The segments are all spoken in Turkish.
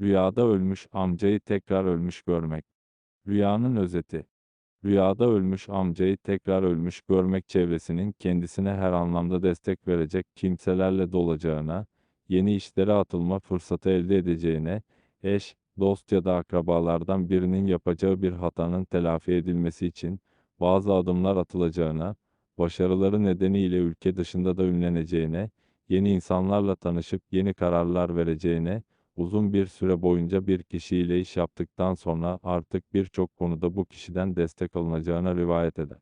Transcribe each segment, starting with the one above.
Rüyada ölmüş amcayı tekrar ölmüş görmek. Rüyanın özeti. Rüyada ölmüş amcayı tekrar ölmüş görmek çevresinin kendisine her anlamda destek verecek kimselerle dolacağına, yeni işlere atılma fırsatı elde edeceğine, eş, dost ya da akrabalardan birinin yapacağı bir hatanın telafi edilmesi için bazı adımlar atılacağına, başarıları nedeniyle ülke dışında da ünleneceğine, yeni insanlarla tanışıp yeni kararlar vereceğine, uzun bir süre boyunca bir kişiyle iş yaptıktan sonra artık birçok konuda bu kişiden destek alınacağına rivayet eder.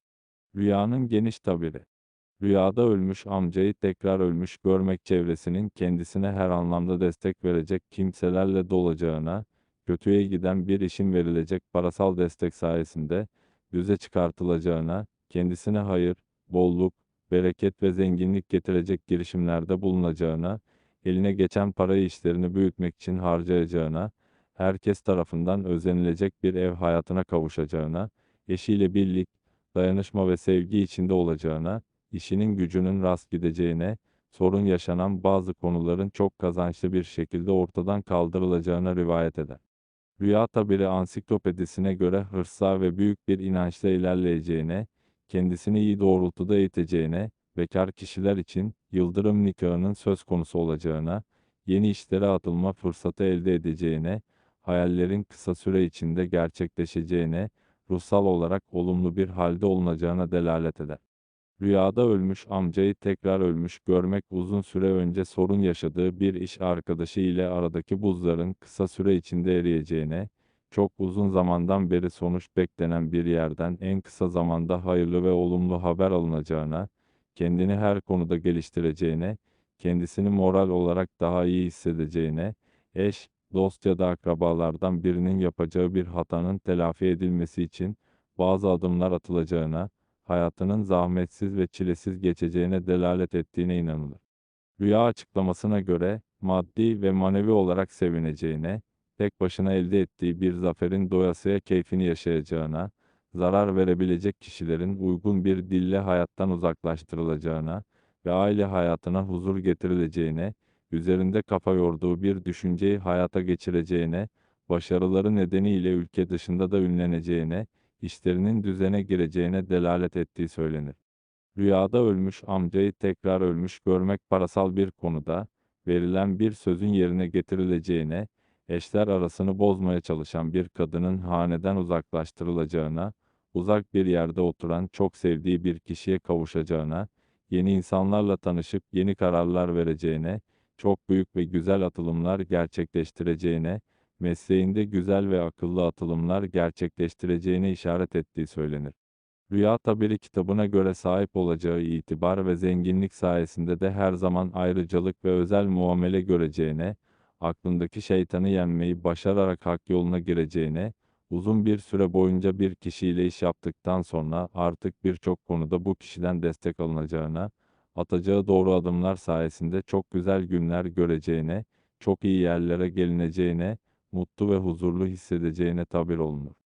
Rüyanın geniş tabiri. Rüyada ölmüş amcayı tekrar ölmüş görmek çevresinin kendisine her anlamda destek verecek kimselerle dolacağına, kötüye giden bir işin verilecek parasal destek sayesinde düze çıkartılacağına, kendisine hayır, bolluk, bereket ve zenginlik getirecek girişimlerde bulunacağına, eline geçen parayı işlerini büyütmek için harcayacağına, herkes tarafından özenilecek bir ev hayatına kavuşacağına, eşiyle birlik, dayanışma ve sevgi içinde olacağına, işinin gücünün rast gideceğine, sorun yaşanan bazı konuların çok kazançlı bir şekilde ortadan kaldırılacağına rivayet eder. Rüya tabiri ansiklopedisine göre hırsa ve büyük bir inançla ilerleyeceğine, kendisini iyi doğrultuda eğiteceğine, bekar kişiler için yıldırım nikahının söz konusu olacağına, yeni işlere atılma fırsatı elde edeceğine, hayallerin kısa süre içinde gerçekleşeceğine, ruhsal olarak olumlu bir halde olunacağına delalet eder. Rüyada ölmüş amcayı tekrar ölmüş görmek uzun süre önce sorun yaşadığı bir iş arkadaşı ile aradaki buzların kısa süre içinde eriyeceğine, çok uzun zamandan beri sonuç beklenen bir yerden en kısa zamanda hayırlı ve olumlu haber alınacağına, kendini her konuda geliştireceğine, kendisini moral olarak daha iyi hissedeceğine, eş, dost ya da akrabalardan birinin yapacağı bir hatanın telafi edilmesi için bazı adımlar atılacağına, hayatının zahmetsiz ve çilesiz geçeceğine delalet ettiğine inanılır. Rüya açıklamasına göre, maddi ve manevi olarak sevineceğine, tek başına elde ettiği bir zaferin doyasıya keyfini yaşayacağına, zarar verebilecek kişilerin uygun bir dille hayattan uzaklaştırılacağına ve aile hayatına huzur getirileceğine, üzerinde kafa yorduğu bir düşünceyi hayata geçireceğine, başarıları nedeniyle ülke dışında da ünleneceğine, işlerinin düzene gireceğine delalet ettiği söylenir. Rüyada ölmüş amcayı tekrar ölmüş görmek parasal bir konuda, verilen bir sözün yerine getirileceğine, eşler arasını bozmaya çalışan bir kadının haneden uzaklaştırılacağına, uzak bir yerde oturan çok sevdiği bir kişiye kavuşacağına, yeni insanlarla tanışıp yeni kararlar vereceğine, çok büyük ve güzel atılımlar gerçekleştireceğine, mesleğinde güzel ve akıllı atılımlar gerçekleştireceğine işaret ettiği söylenir. Rüya tabiri kitabına göre sahip olacağı itibar ve zenginlik sayesinde de her zaman ayrıcalık ve özel muamele göreceğine, aklındaki şeytanı yenmeyi başararak hak yoluna gireceğine, uzun bir süre boyunca bir kişiyle iş yaptıktan sonra artık birçok konuda bu kişiden destek alınacağına, atacağı doğru adımlar sayesinde çok güzel günler göreceğine, çok iyi yerlere gelineceğine, mutlu ve huzurlu hissedeceğine tabir olunur.